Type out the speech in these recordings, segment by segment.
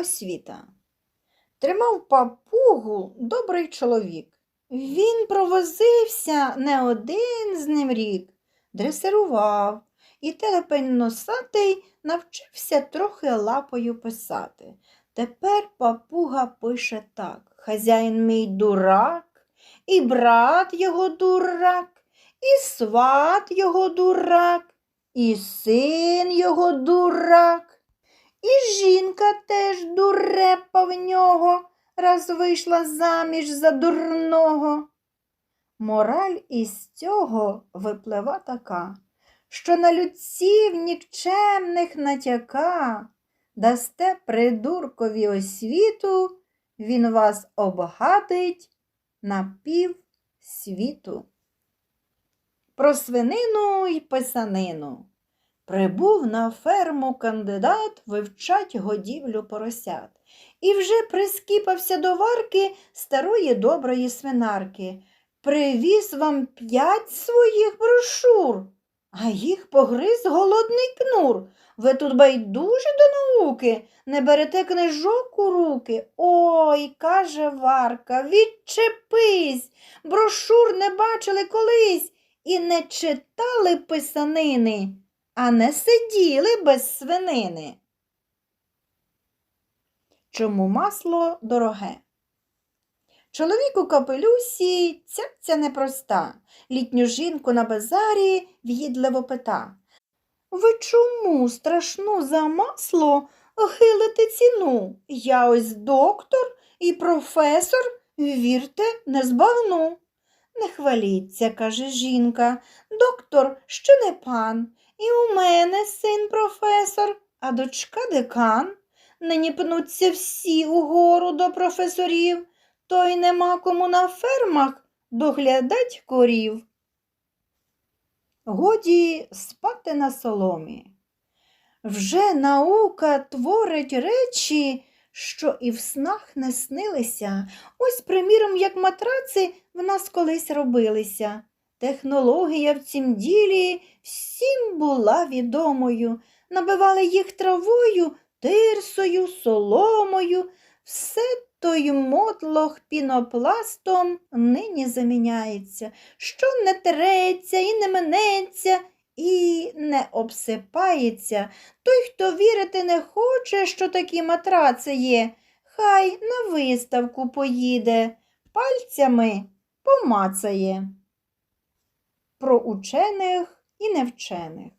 освіта. Тримав папугу добрий чоловік. Він провозився не один з ним рік, дресирував, і телепень носатий навчився трохи лапою писати. Тепер папуга пише так: Хазяїн мій дурак, і брат його дурак, і сват його дурак, і син його дурак, і жінка теж дурепа в нього, раз вийшла заміж за дурного. Мораль із цього виплива така, що на людців нікчемних натяка дасте придуркові освіту, він вас обгадить на пів світу. Про свинину й писанину. Прибув на ферму кандидат вивчать годівлю поросят. І вже прискіпався до варки старої доброї свинарки. Привіз вам п'ять своїх брошур, а їх погриз голодний кнур. Ви тут байдужі до науки, не берете книжок у руки. Ой, каже Варка, відчепись, брошур не бачили колись і не читали писанини, а не сиділи без свинини. Чому масло дороге? Чоловік у капелюсі цяця непроста, літню жінку на базарі в'їдливо пита. Ви чому страшну за масло хилите ціну? Я ось доктор і професор, вірте, не збагну. Не хваліться, каже жінка, доктор ще не пан, і у мене син професор, а дочка декан. Нині пнуться всі угору до професорів, то й нема кому на фермах доглядать корів. Годі спати на соломі. Вже наука творить речі, що і в снах не снилися. Ось, приміром, як матраци в нас колись робилися. Технологія в цім ділі всім була відомою. Набивали їх травою, тирсою, соломою. Все той мотлох пінопластом нині заміняється, що не тереться і не минеться, і не обсипається. Той, хто вірити не хоче, що такі матраци є, хай на виставку поїде, пальцями помацає. Про учених і невчених.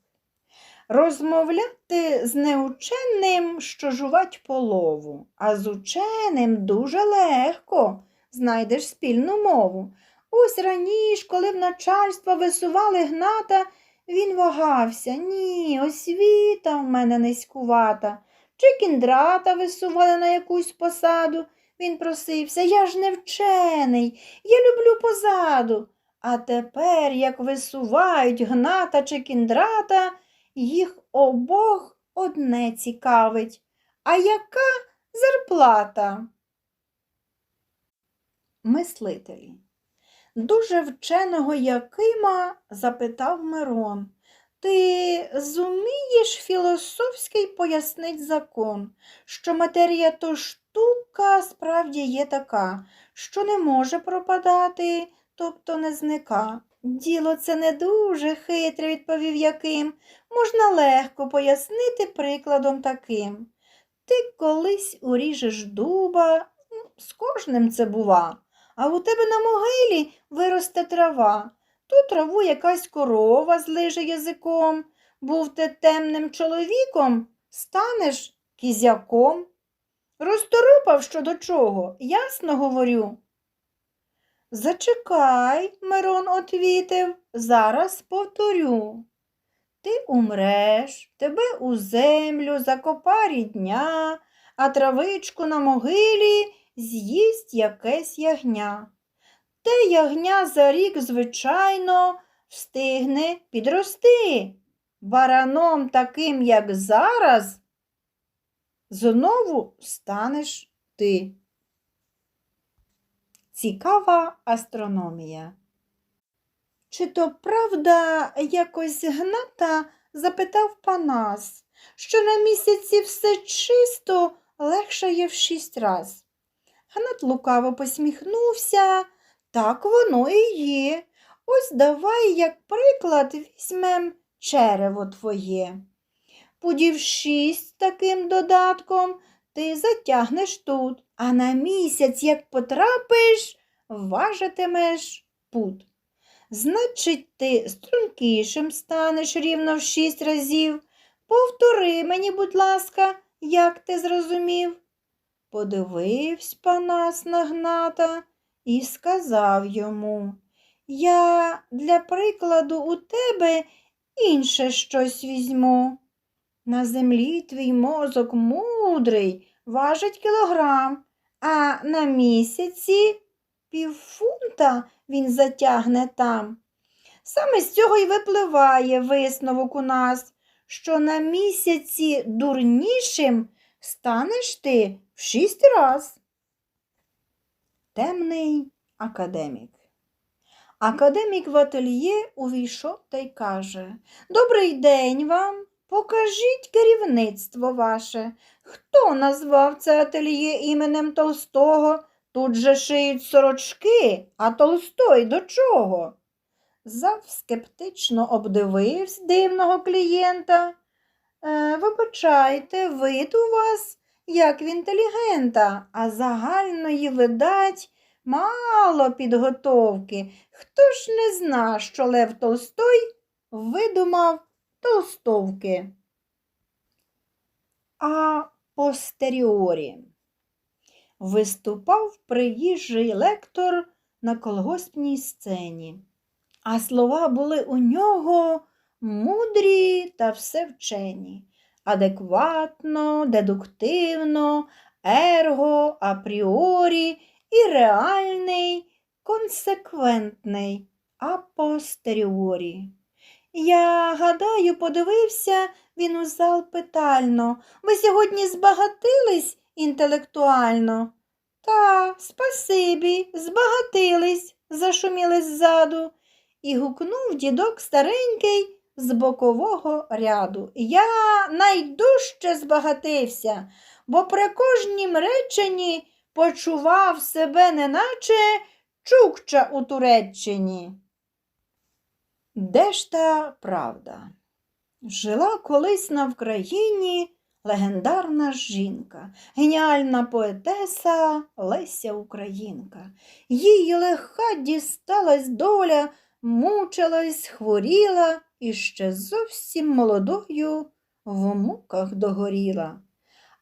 Розмовляти з неученим, що жувать полову, а з ученим дуже легко знайдеш спільну мову. Ось раніше, коли в начальство висували гната, він вагався. Ні, освіта в мене низькувата. Чи кіндрата висували на якусь посаду. Він просився, я ж не вчений, я люблю позаду. А тепер, як висувають гната чи кіндрата, їх обох одне цікавить. А яка зарплата? Мислителі. Дуже вченого Якима запитав Мирон. Ти зумієш філософський пояснить закон, що матерія то штука справді є така, що не може пропадати, тобто не зника. Діло це не дуже хитре, відповів Яким. Можна легко пояснити прикладом таким. Ти колись уріжеш дуба, з кожним це бува, а у тебе на могилі виросте трава. Ту траву якась корова злиже язиком. Був ти темним чоловіком, станеш кізяком. Розторопав що до чого, ясно говорю. Зачекай, Мирон отвітив, зараз повторю. Ти умреш, тебе у землю закопа рідня, а травичку на могилі з'їсть якесь ягня. Те ягня за рік, звичайно, встигне підрости. Бараном таким, як зараз, знову станеш ти. Цікава астрономія. Чи то правда якось гната запитав Панас, що на місяці все чисто, легшає в шість раз. Гнат лукаво посміхнувся. Так воно і є. Ось давай, як приклад, візьмем черево твоє. Пудів шість таким додатком ти затягнеш тут, а на місяць, як потрапиш, важитимеш пуд. Значить, ти стрункішим станеш рівно в шість разів. Повтори мені, будь ласка, як ти зрозумів. Подивився Панас на Гната і сказав йому, я для прикладу у тебе інше щось візьму. На землі твій мозок мудрий, важить кілограм, а на місяці півфунта він затягне там. Саме з цього й випливає висновок у нас, що на місяці дурнішим станеш ти шість раз. Темний академік. Академік в ательє увійшов та й каже Добрий день вам. Покажіть керівництво ваше. Хто назвав це ательє іменем Толстого? Тут же шиють сорочки, а Толстой до чого? Зав скептично обдивився дивного клієнта. Е, вибачайте, вид у вас, як в інтелігента, а загальної, видать, мало підготовки. Хто ж не зна, що Лев Толстой видумав толстовки? А постеріорі виступав приїжджий лектор на колгоспній сцені, а слова були у нього мудрі та всевчені, адекватно, дедуктивно, ерго, апріорі і реальний, консеквентний, апостеріорі. Я гадаю, подивився він у зал питально. Ви сьогодні збагатились інтелектуально? Та, спасибі, збагатились, зашуміли ззаду, і гукнув дідок старенький з бокового ряду. Я найдужче збагатився, бо при кожнім реченні почував себе неначе чукча у Туреччині. Де ж та правда? Жила колись на Вкраїні легендарна жінка, геніальна поетеса Леся Українка. Їй легка дісталась доля, мучилась, хворіла і ще зовсім молодою в муках догоріла.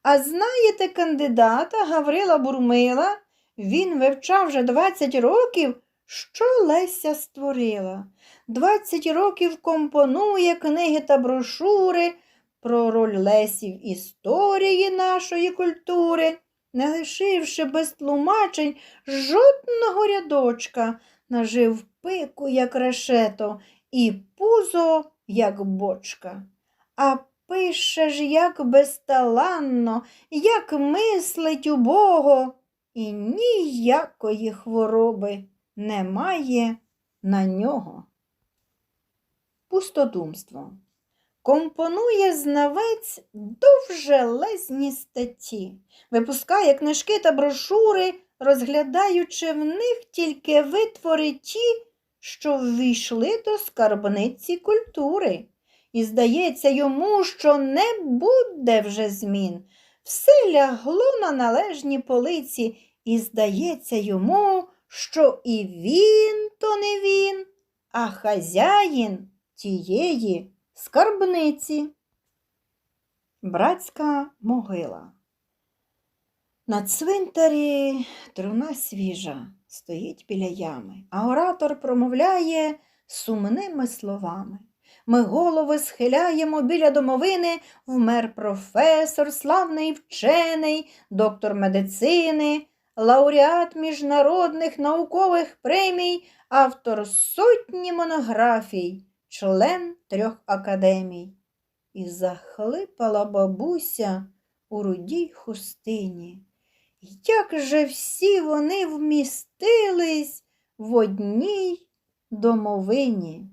А знаєте кандидата Гаврила Бурмила? Він вивчав вже 20 років, що Леся створила. 20 років компонує книги та брошури про роль Лесі в історії нашої культури, не лишивши без тлумачень жодного рядочка, нажив пику, як решето, і пузо, як бочка. А пише ж, як безталанно, як мислить убого, і ніякої хвороби немає на нього. Пустодумство. Компонує знавець довжелезні статті, випускає книжки та брошури, розглядаючи в них тільки витвори ті, що ввійшли до скарбниці культури. І здається йому, що не буде вже змін. Все лягло на належні полиці, і здається йому, що і він то не він, а хазяїн тієї скарбниці. Братська могила. На цвинтарі труна свіжа стоїть біля ями, а оратор промовляє сумними словами. Ми голови схиляємо біля домовини, вмер професор, славний вчений, доктор медицини, лауреат міжнародних наукових премій, автор сотні монографій, член трьох академій. І захлипала бабуся у рудій хустині. Як же всі вони вмістились в одній домовині?